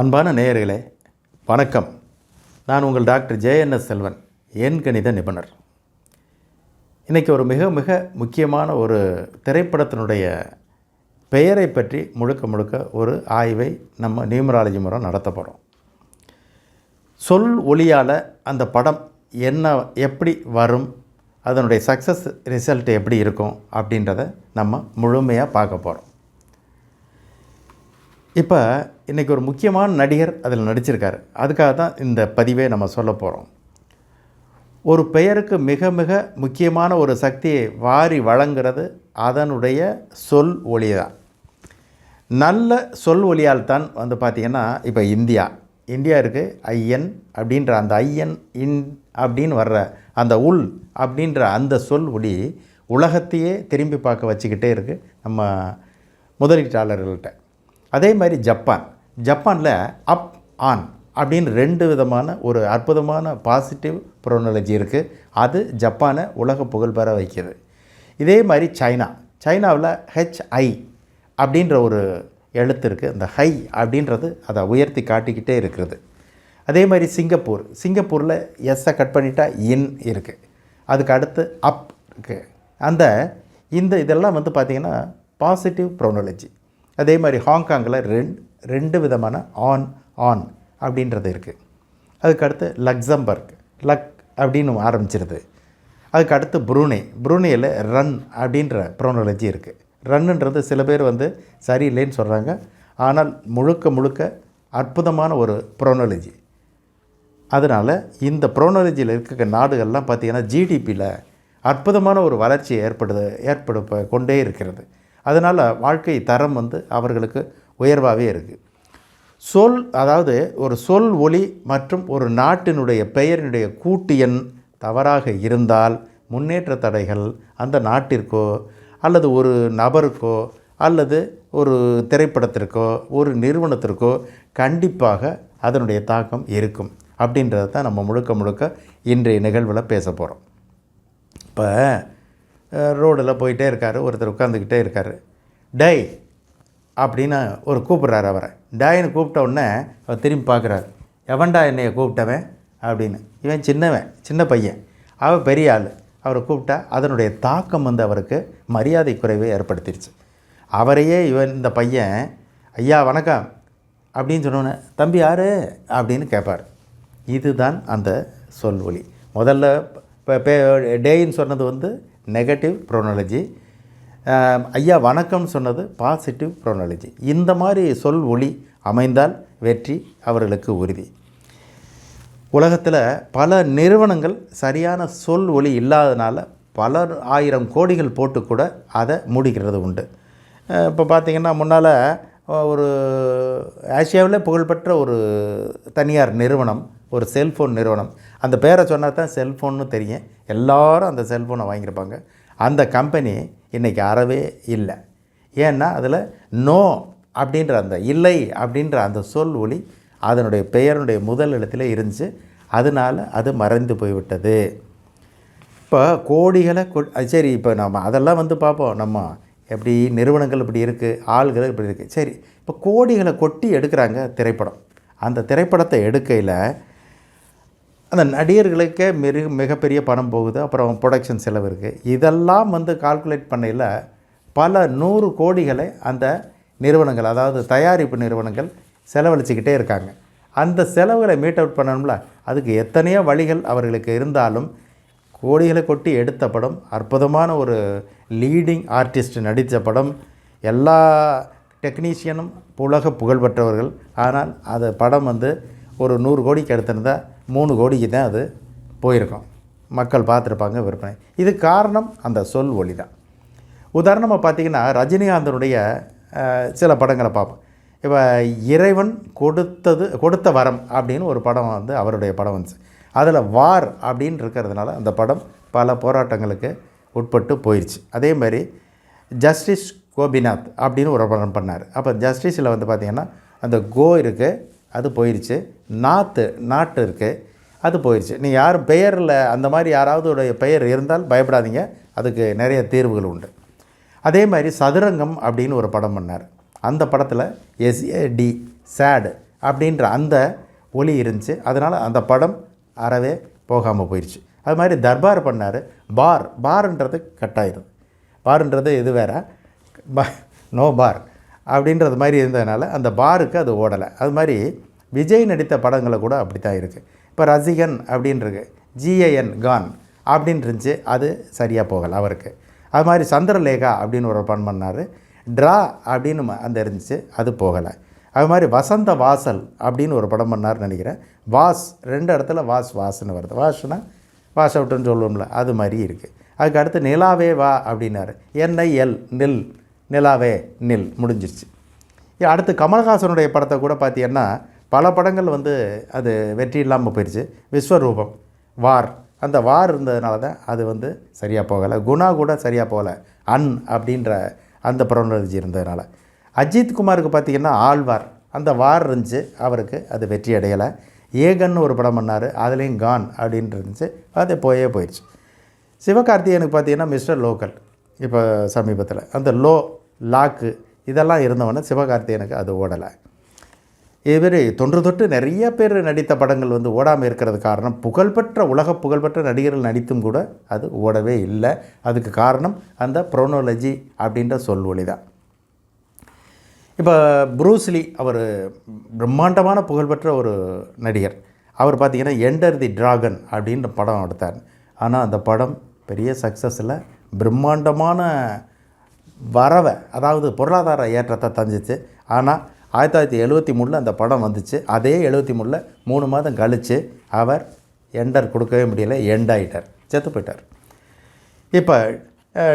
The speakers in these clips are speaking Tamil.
அன்பான நேயர்களே வணக்கம். நான் உங்கள் டாக்டர் ஜேஎன்எஸ் செல்வன் என் கணித நிபுணர். இன்றைக்கி ஒரு மிக மிக முக்கியமான ஒரு திரைப்படத்தினுடைய பெயரை பற்றி முழுக்க முழுக்க ஒரு ஆய்வை நம்ம நியூமராலஜி மூலம் நடத்த போகிறோம் சொல் ஒளியால் அந்த படம் என்ன எப்படி வரும் அதனுடைய சக்ஸஸ் ரிசல்ட் எப்படி இருக்கும் அப்படின்றத நம்ம முழுமையாக பார்க்க போகிறோம் இப்போ இன்றைக்கி ஒரு முக்கியமான நடிகர் அதில் நடிச்சிருக்காரு. அதுக்காக தான் இந்த பதிவே நம்ம சொல்ல போகிறோம் ஒரு பெயருக்கு மிக மிக முக்கியமான ஒரு சக்தியை வாரி வழங்குறது அதனுடைய சொல் ஒளி தான் நல்ல சொல் ஒளியால் தான் வந்து பார்த்திங்கன்னா இப்போ இந்தியா. இந்தியா இருக்குது ஐயன் அப்படின்ற அந்த ஐயன் இன் அப்படின்னு வர்ற அந்த உள் அப்படின்ற அந்த சொல் ஒளி உலகத்தையே திரும்பி பார்க்க வச்சுக்கிட்டே இருக்குது நம்ம முதலீட்டாளர்கள்ட்ட. அதே மாதிரி ஜப்பான். ஜப்பானில் அப் ஆன் அப்படின்னு ரெண்டு விதமான ஒரு அற்புதமான பாசிட்டிவ் ப்ரோனாலஜி இருக்குது அது ஜப்பானை உலக புகழ் பெற வைக்கிது. இதே மாதிரி சைனா. சைனாவில் ஹெச்ஐ அப்படின்ற ஒரு எழுத்து இருக்குது அந்த ஹை அப்படின்றது அதை உயர்த்தி காட்டிக்கிட்டே இருக்கிறது. அதே மாதிரி சிங்கப்பூர். சிங்கப்பூரில் எஸ்ஸை கட் பண்ணிட்டா இன் இருக்குது அதுக்கு அடுத்து அப் இருக்குது அந்த இந்த இதெல்லாம் வந்து பார்த்திங்கன்னா பாசிட்டிவ் ப்ரோனாலஜி அதே மாதிரி ஹாங்காங்கில் ரெண்டு ரெண்டு விதமான ஆன் ஆன் அப்படின்றது இருக்குது அதுக்கு அடுத்து லக்சம்பர்க் லக் அப்படின்னு ஆரம்பிச்சிருது. அதுக்கு அடுத்து புரூனே புரூனேயில் ரன் அப்படின்ற ப்ரோனாலஜி இருக்குது ரன்னுன்றது சில பேர் வந்து சரியில்லைன்னு சொல்கிறாங்க ஆனால் முழுக்க முழுக்க அற்புதமான ஒரு ப்ரோனாலஜி. அதனால் இந்த ப்ரோனாலஜியில் இருக்க நாடுகள்லாம் பார்த்திங்கன்னா ஜிடிபியில் அற்புதமான ஒரு வளர்ச்சி ஏற்படுது ஏற்படு கொண்டே இருக்கிறது. அதனால் வாழ்க்கை தரம் வந்து அவர்களுக்கு உயர்வாகவே இருக்குது சொல் அதாவது ஒரு சொல் ஒளி மற்றும் ஒரு நாட்டினுடைய பெயரினுடைய கூட்டு எண் தவறாக இருந்தால் முன்னேற்ற தடைகள் அந்த நாட்டிற்கோ அல்லது ஒரு நபருக்கோ அல்லது ஒரு திரைப்படத்திற்கோ ஒரு நிறுவனத்திற்கோ கண்டிப்பாக அதனுடைய தாக்கம் இருக்கும். அப்படின்றத தான் நம்ம முழுக்க முழுக்க இன்றைய நிகழ்வில் பேச போகிறோம் இப்போ ரோடில் போயிட்டே இருக்கார். ஒருத்தர் உட்காந்துக்கிட்டே இருக்கார். டை அப்படின்னு ஒரு கூப்பிட்றாரு அவரை. டாயின்னு கூப்பிட்ட உடனே அவர் திரும்பி பார்க்குறாரு. எவன்டா என்னைய கூப்பிட்டவன்? அப்படின்னு. இவன் சின்னவன் சின்ன பையன். அவன் பெரிய ஆள். அவரை கூப்பிட்டா அதனுடைய தாக்கம் வந்து அவருக்கு மரியாதை குறைவை ஏற்படுத்திடுச்சு அவரையே இவன் இந்த பையன் ஐயா வணக்கம் அப்படின்னு சொன்னோன்னே தம்பி யார்? அப்படின்னு கேட்பார். இதுதான் அந்த சொல் ஒளி முதல்ல இப்போ டேயின்னு சொன்னது வந்து நெகட்டிவ் ப்ரோனாலஜி ஐயா வணக்கம்னு சொன்னது பாசிட்டிவ் ப்ரோனாலஜி இந்த மாதிரி சொல் ஒளி அமைந்தால் வெற்றி அவர்களுக்கு உறுதி. உலகத்தில் பல நிறுவனங்கள் சரியான சொல் ஒளி இல்லாதனால பல ஆயிரம் கோடிகள் போட்டு கூட அதை மூடிக்கிறது உண்டு. இப்போ பார்த்திங்கன்னா முன்னால் ஒரு ஆசியாவில் புகழ்பெற்ற ஒரு தனியார் நிறுவனம் ஒரு செல்ஃபோன் நிறுவனம். அந்த பேரை சொன்னால் தான் செல்ஃபோன்னு தெரியும். எல்லாரும் அந்த செல்ஃபோனை வாங்கியிருப்பாங்க. அந்த கம்பெனி இன்றைக்கி அறவே இல்லை. ஏன்னா அதில் நோ அப்படின்ற அந்த இல்லை அப்படின்ற அந்த சொல் ஒளி அதனுடைய பெயருடைய முதல் இடத்துல இருந்துச்சு. அதனால் அது மறைந்து போய்விட்டது. இப்போ கோடிகளை கொ சரி இப்போ நம்ம அதெல்லாம் வந்து பார்ப்போம். நம்ம எப்படி நிறுவனங்கள் இப்படி இருக்குது ஆள்கள் இப்படி இருக்குது சரி இப்போ கோடிகளை கொட்டி எடுக்கிறாங்க திரைப்படம். அந்த திரைப்படத்தை எடுக்கையில் அந்த நடிகர்களுக்கே மிரு மிகப்பெரிய பணம் போகுது அப்புறம் ப்ரொடக்ஷன் செலவு இருக்குது இதெல்லாம் வந்து கால்குலேட் பண்ணையில் பல நூறு கோடிகளை அந்த நிறுவனங்கள் அதாவது தயாரிப்பு நிறுவனங்கள் செலவழிச்சிக்கிட்டே இருக்காங்க. அந்த செலவுகளை மீட் அவுட் பண்ணணும்ல அதுக்கு எத்தனையோ வழிகள் அவர்களுக்கு இருந்தாலும் கோடிகளை கொட்டி எடுத்த படம் அற்புதமான ஒரு லீடிங் ஆர்டிஸ்ட் நடித்த படம். எல்லா டெக்னீஷியனும் உலக புகழ்பெற்றவர்கள். ஆனால் அது படம் வந்து ஒரு நூறு கோடிக்கு எடுத்திருந்தால் மூணு கோடிக்கு தான் அது போயிருக்கும். மக்கள் பார்த்துருப்பாங்க விற்பனை. இது காரணம் அந்த சொல் ஒளி தான் உதாரணமாக பார்த்திங்கன்னா ரஜினிகாந்தனுடைய சில படங்களை பார்ப்போம். இப்போ இறைவன் கொடுத்தது கொடுத்த வரம் அப்படின்னு ஒரு படம் வந்து அவருடைய படம் வந்துச்சு. அதில் வார் அப்படின்னு இருக்கிறதுனால அந்த படம் பல போராட்டங்களுக்கு உட்பட்டு போயிடுச்சு அதே மாதிரி ஜஸ்டிஸ் கோபிநாத் அப்படின்னு ஒரு படம் பண்ணார். அப்போ ஜஸ்டிஸில் வந்து பார்த்திங்கன்னா அந்த கோ இருக்குது அது போயிடுச்சு நாத்து நாட்டு இருக்குது அது போயிடுச்சு நீ யாரும் பெயரில் அந்த மாதிரி யாராவது உடைய பெயர் இருந்தால் பயப்படாதீங்க. அதுக்கு நிறைய தீர்வுகள் உண்டு. அதே மாதிரி சதுரங்கம் அப்படின்னு ஒரு படம் பண்ணார். அந்த படத்தில் எஸ்ஏடி சேடு அப்படின்ற அந்த ஒலி இருந்துச்சு. அதனால் அந்த படம் அறவே போகாமல் போயிடுச்சு அது மாதிரி தர்பார் பண்ணார். பார் பார்ன்றது கட்டாயிருது பார்ன்றது இது வேற. பா நோ பார் அப்படின்றது மாதிரி இருந்ததுனால அந்த பாருக்கு அது ஓடலை. அது மாதிரி விஜய் நடித்த படங்களை கூட அப்படி தான் இருக்குது இப்போ ரசிகன் அப்படின்றது ஜிஏஎன் கான் அப்படின்னு இருந்துச்சு அது சரியாக போகலை அவருக்கு. அது மாதிரி சந்திரலேகா அப்படின்னு ஒரு படம் பண்ணார். ட்ரா அப்படின்னு ம- அந்த இருந்துச்சு அது போகலை. அது மாதிரி வசந்த வாசல் அப்படின்னு ஒரு படம் பண்ணார்னு நினைக்கிறேன். வாஸ் ரெண்டு இடத்துல வாஸ் வாஸ்னு வருது. வாஸ்னா பாஸ் அவுட்டுன்னு சொல்லுவோம்ல அது மாதிரி இருக்குது அதுக்கு அடுத்து நிலாவே வா அப்படின்னாரு. என்ஐஎல் நில். நிலாவே நில். முடிஞ்சிருச்சு. அடுத்து கமல்ஹாசனுடைய படத்தை கூட பார்த்தீங்கன்னா பல படங்கள் வந்து அது வெற்றி இல்லாமல் போயிடுச்சு விஸ்வரூபம் வார். அந்த வார் இருந்ததுனால தான் அது வந்து சரியாக போகலை. குணா கூட சரியாக போகலை. அன் அப்படின்ற அந்த புறநர்ஜி இருந்ததுனால. அஜித் குமாருக்கு பார்த்தீங்கன்னா ஆழ்வார். அந்த வார் இருந்துச்சு. அவருக்கு அது வெற்றி அடையலை. ஏகன்னு ஒரு படம் பண்ணார் அதுலேயும் கான் அப்படின்ட்டு இருந்துச்சு. அது போயே போயிடுச்சு. சிவகார்த்திகேயனுக்கு பார்த்தீங்கன்னா மிஸ்டர் லோக்கல் இப்போ சமீபத்தில். அந்த லோ லாக்கு இதெல்லாம் இருந்தவொடனே சிவகார்த்திகேயனுக்கு அது ஓடலை. இவர் தொன்று தொட்டு நிறைய பேர் நடித்த படங்கள் வந்து ஓடாமல் இருக்கிறது காரணம் புகழ்பெற்ற உலக புகழ்பெற்ற நடிகர்கள் நடித்தும் கூட அது ஓடவே இல்லை. அதுக்கு காரணம் அந்த ப்ரோனோலஜி அப்படின்ற சொல்வொலி தான் இப்போ ப்ரூஸ்லி அவர் பிரம்மாண்டமான புகழ்பெற்ற ஒரு நடிகர். அவர் பார்த்திங்கன்னா என்டர் தி டிராகன் அப்படின்ற படம் எடுத்தார். ஆனால் அந்த படம் பெரிய சக்ஸஸில் பிரம்மாண்டமான வரவை அதாவது பொருளாதார ஏற்றத்தை தந்துச்சு. ஆனால் ஆயிரத்தி தொள்ளாயிரத்தி எழுபத்தி மூணில் அந்த படம் வந்துச்சு. அதே எழுபத்தி மூணில் மூணு மாதம் கழித்து அவர் எண்டர் கொடுக்கவே முடியல எண்ட் ஆகிட்டார் செத்து போயிட்டார். இப்போ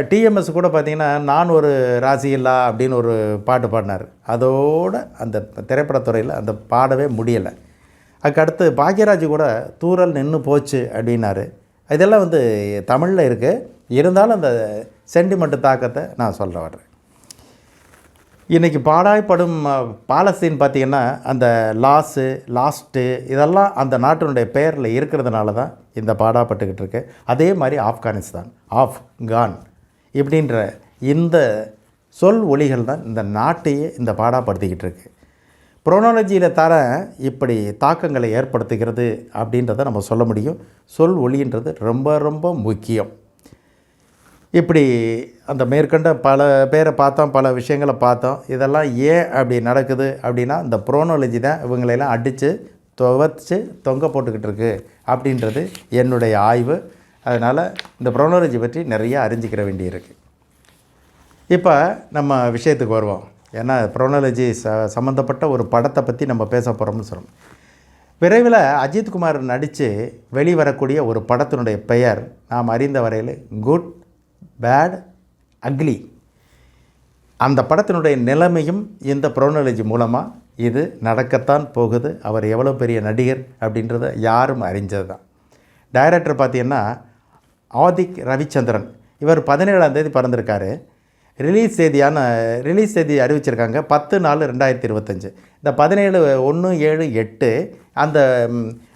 டிஎம்எஸ் கூட பார்த்தீங்கன்னா நான் ஒரு ராசி இல்லா அப்படின்னு ஒரு பாட்டு பாடினார். அதோடு அந்த திரைப்படத்துறையில் அந்த பாடவே முடியலை. அதுக்கு அடுத்து பாக்யராஜ் கூட தூரல் நின்று போச்சு அப்படின்னாரு. இதெல்லாம் வந்து தமிழில் இருக்குது இருந்தாலும் அந்த சென்டிமெண்ட் தாக்கத்தை நான் சொல்ல வர்றேன். இன்றைக்கி பாடாய்ப்படும் பாலஸ்தீன் பார்த்திங்கன்னா அந்த லாஸு லாஸ்ட்டு இதெல்லாம் அந்த நாட்டினுடைய பெயரில் இருக்கிறதுனால தான் இந்த பாடாப்பட்டுக்கிட்டு இருக்கு. அதே மாதிரி ஆப்கானிஸ்தான். ஆஃப் கான் இப்படின்ற இந்த சொல் ஒலிகள் தான் இந்த நாட்டையே இந்த பாடாப்படுத்திக்கிட்டு இருக்கு. புரோனாலஜியில் தர இப்படி தாக்கங்களை ஏற்படுத்துகிறது அப்படின்றத நம்ம சொல்ல முடியும். சொல் ஒலின்றது ரொம்ப ரொம்ப முக்கியம். இப்படி அந்த மேற்கண்ட பல பேரை பார்த்தோம் பல விஷயங்களை பார்த்தோம். இதெல்லாம் ஏன் அப்படி நடக்குது அப்படின்னா இந்த புரோனாலஜி தான் இவங்களையெல்லாம் அடித்து துவச்சு தொங்க போட்டுக்கிட்டு இருக்கு அப்படின்றது என்னுடைய ஆய்வு. அதனால் இந்த ப்ரௌனாலஜி பற்றி நிறைய அறிஞ்சிக்கிற வேண்டியிருக்கு. இப்போ நம்ம விஷயத்துக்கு வருவோம். ஏன்னா ப்ரௌனாலஜி ச சம்மந்தப்பட்ட ஒரு படத்தை பற்றி நம்ம பேச போகிறோம்னு சொல்கிறோம் விரைவில் அஜித்குமார் நடித்து வெளிவரக்கூடிய ஒரு படத்தினுடைய பெயர் நாம் அறிந்த வரையில் குட் பேட் அக்லி. அந்த படத்தினுடைய நிலைமையும் இந்த ப்ரோனாலஜி மூலமாக இது நடக்கத்தான் போகுது. அவர் எவ்வளோ பெரிய நடிகர் அப்படின்றத யாரும் அறிஞ்சது தான் டைரக்டர் பார்த்தீங்கன்னா ஆதிக் ரவிச்சந்திரன். இவர் பதினேழாம் தேதி பிறந்திருக்காரு. ரிலீஸ் தேதியான ரிலீஸ் தேதி அறிவிச்சிருக்காங்க. பத்து நாலு ரெண்டாயிரத்தி இருபத்தஞ்சு. இந்த பதினேழு ஒன்று ஏழு எட்டு அந்த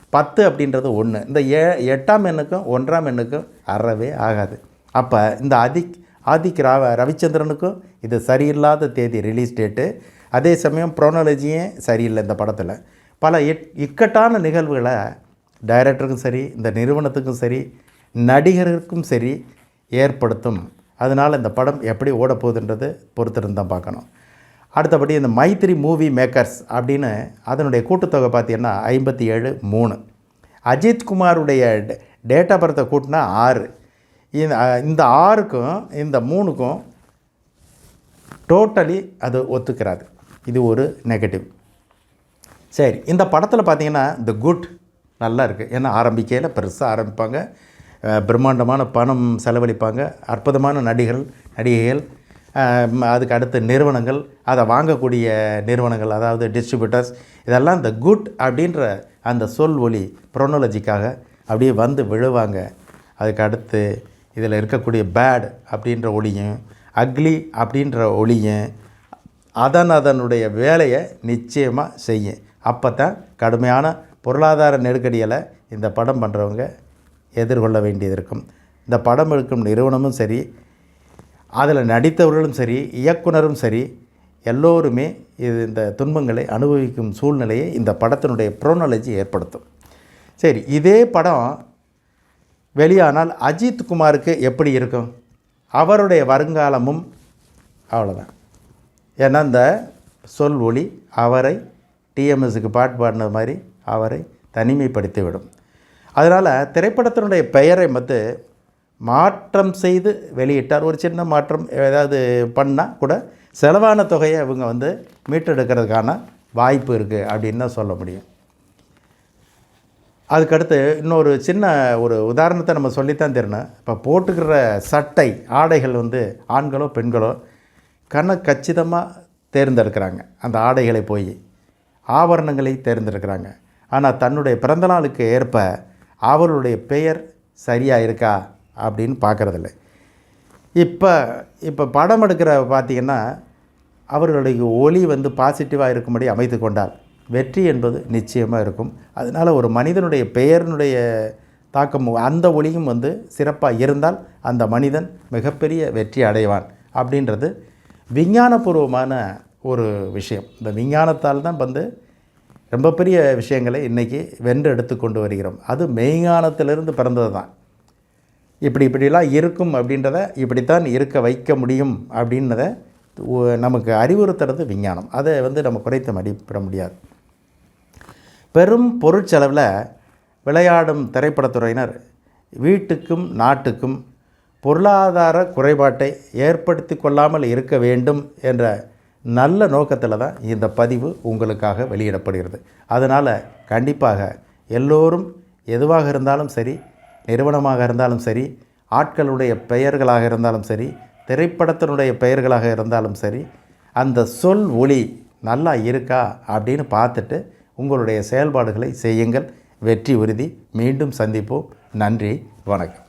பத்து அப்படின்றது ஒன்று இந்த ஏ எட்டாம் எண்ணுக்கும் ஒன்றாம் எண்ணுக்கும் அறவே ஆகாது. அப்போ இந்த அதிக் ஆதிக் ராவ ரவிச்சந்திரனுக்கும் இது சரியில்லாத தேதி ரிலீஸ் டேட்டு. அதே சமயம் ப்ரோனாலஜியும் சரியில்லை இந்த படத்தில். பல இக்கட்டான நிகழ்வுகளை டைரக்டருக்கும் சரி இந்த நிறுவனத்துக்கும் சரி நடிகருக்கும் சரி ஏற்படுத்தும். அதனால் இந்த படம் எப்படி ஓடப்போகுதுன்றது பொறுத்திருந்து தான் பார்க்கணும். அடுத்தபடி இந்த மைத்திரி மூவி மேக்கர்ஸ் அப்படின்னு அதனுடைய கூட்டுத்தொகை பார்த்தீங்கன்னா ஐம்பத்தி ஏழு மூணு. அஜித் குமாருடைய டேட் ஆஃப் பர்த்தை கூட்டினா ஆறு. இந்த ஆறுக்கும் இந்த மூணுக்கும் டோட்டலி அது ஒத்துக்கிறாது. இது ஒரு நெகட்டிவ். சரி இந்த படத்தில் பார்த்தீங்கன்னா இந்த குட் நல்லா இருக்குது ஏன்னா ஆரம்பிக்கையில் பெருசாக ஆரம்பிப்பாங்க. பிரம்மாண்டமான பணம் செலவழிப்பாங்க. அற்புதமான நடிகர்கள் நடிகைகள் அதுக்கு அடுத்த நிறுவனங்கள் அதை வாங்கக்கூடிய நிறுவனங்கள் அதாவது டிஸ்ட்ரிபியூட்டர்ஸ் இதெல்லாம் இந்த குட் அப்படின்ற அந்த சொல் ஒலி ப்ரோனாலஜிக்காக அப்படியே வந்து விழுவாங்க. அதுக்கு அடுத்து இதில் இருக்கக்கூடிய பேட் அப்படின்ற ஒளியும் அக்லி அப்படின்ற ஒளியும் அதன் அதனுடைய வேலையை நிச்சயமாக செய்யும். அப்போ தான் கடுமையான பொருளாதார நெருக்கடியில் இந்த படம் பண்ணுறவங்க எதிர்கொள்ள வேண்டியது இருக்கும் இந்த படம் எடுக்கும் நிறுவனமும் சரி அதில் நடித்தவர்களும் சரி இயக்குனரும் சரி எல்லோருமே இது இந்த துன்பங்களை அனுபவிக்கும் சூழ்நிலையை இந்த படத்தினுடைய ப்ரோனாலஜி ஏற்படுத்தும். சரி இதே படம் வெளியானால் அஜித் குமாருக்கு எப்படி இருக்கும்? அவருடைய வருங்காலமும் அவ்வளோதான் ஏன்னா இந்த சொல் ஒளி அவரை டிஎம்எஸுக்கு பாட்டு பாடினது மாதிரி அவரை தனிமைப்படுத்திவிடும். அதனால் திரைப்படத்தினுடைய பெயரை வந்து மாற்றம் செய்து வெளியிட்டார். ஒரு சின்ன மாற்றம் ஏதாவது பண்ணால் கூட செலவான தொகையை இவங்க வந்து மீட்டெடுக்கிறதுக்கான வாய்ப்பு இருக்குது அப்படின்னு தான் சொல்ல முடியும். அதுக்கடுத்து இன்னொரு சின்ன ஒரு உதாரணத்தை நம்ம சொல்லித்தான் தெரியணும் இப்போ போட்டுக்கிற சட்டை ஆடைகள் வந்து ஆண்களோ பெண்களோ கண்ண கச்சிதமாக தேர்ந்தெடுக்கிறாங்க. அந்த ஆடைகளை போய் ஆபரணங்களை தேர்ந்தெடுக்கிறாங்க. ஆனால் தன்னுடைய பிறந்தநாளுக்கு ஏற்ப அவர்களுடைய பெயர் சரியாக இருக்கா அப்படின்னு பார்க்குறதில்ல. இப்போ இப்போ படம் எடுக்கிற பார்த்திங்கன்னா அவர்களுடைய ஒளி வந்து பாசிட்டிவாக இருக்கும்படி அமைத்து கொண்டார். வெற்றி என்பது நிச்சயமாக இருக்கும். அதனால் ஒரு மனிதனுடைய பெயரினுடைய தாக்கம் அந்த ஒளியும் வந்து சிறப்பாக இருந்தால் அந்த மனிதன் மிகப்பெரிய வெற்றி அடைவான் அப்படின்றது விஞ்ஞானபூர்வமான ஒரு விஷயம். இந்த விஞ்ஞானத்தால் தான் வந்து ரொம்ப பெரிய விஷயங்களை இன்றைக்கி வென்று எடுத்து கொண்டு வருகிறோம். அது மெய்ஞானத்திலிருந்து பிறந்தது தான் இப்படி இப்படிலாம் இருக்கும் அப்படின்றத இப்படித்தான் இருக்க வைக்க முடியும் அப்படின்றத நமக்கு அறிவுறுத்துறது விஞ்ஞானம். அதை வந்து நம்ம குறைத்து மதிப்பிட முடியாது. பெரும் பொருட்செலவில் விளையாடும் திரைப்படத்துறையினர் வீட்டுக்கும் நாட்டுக்கும் பொருளாதார குறைபாட்டை ஏற்படுத்தி கொள்ளாமல் இருக்க வேண்டும் என்ற நல்ல நோக்கத்தில் தான் இந்த பதிவு உங்களுக்காக வெளியிடப்படுகிறது. அதனால் கண்டிப்பாக எல்லோரும் எதுவாக இருந்தாலும் சரி நிறுவனமாக இருந்தாலும் சரி ஆட்களுடைய பெயர்களாக இருந்தாலும் சரி திரைப்படத்தினுடைய பெயர்களாக இருந்தாலும் சரி அந்த சொல் ஒளி நல்லா இருக்கா அப்படின்னு பார்த்துட்டு உங்களுடைய செயல்பாடுகளை செய்யுங்கள். வெற்றி உறுதி. மீண்டும் சந்திப்போம். நன்றி. வணக்கம்.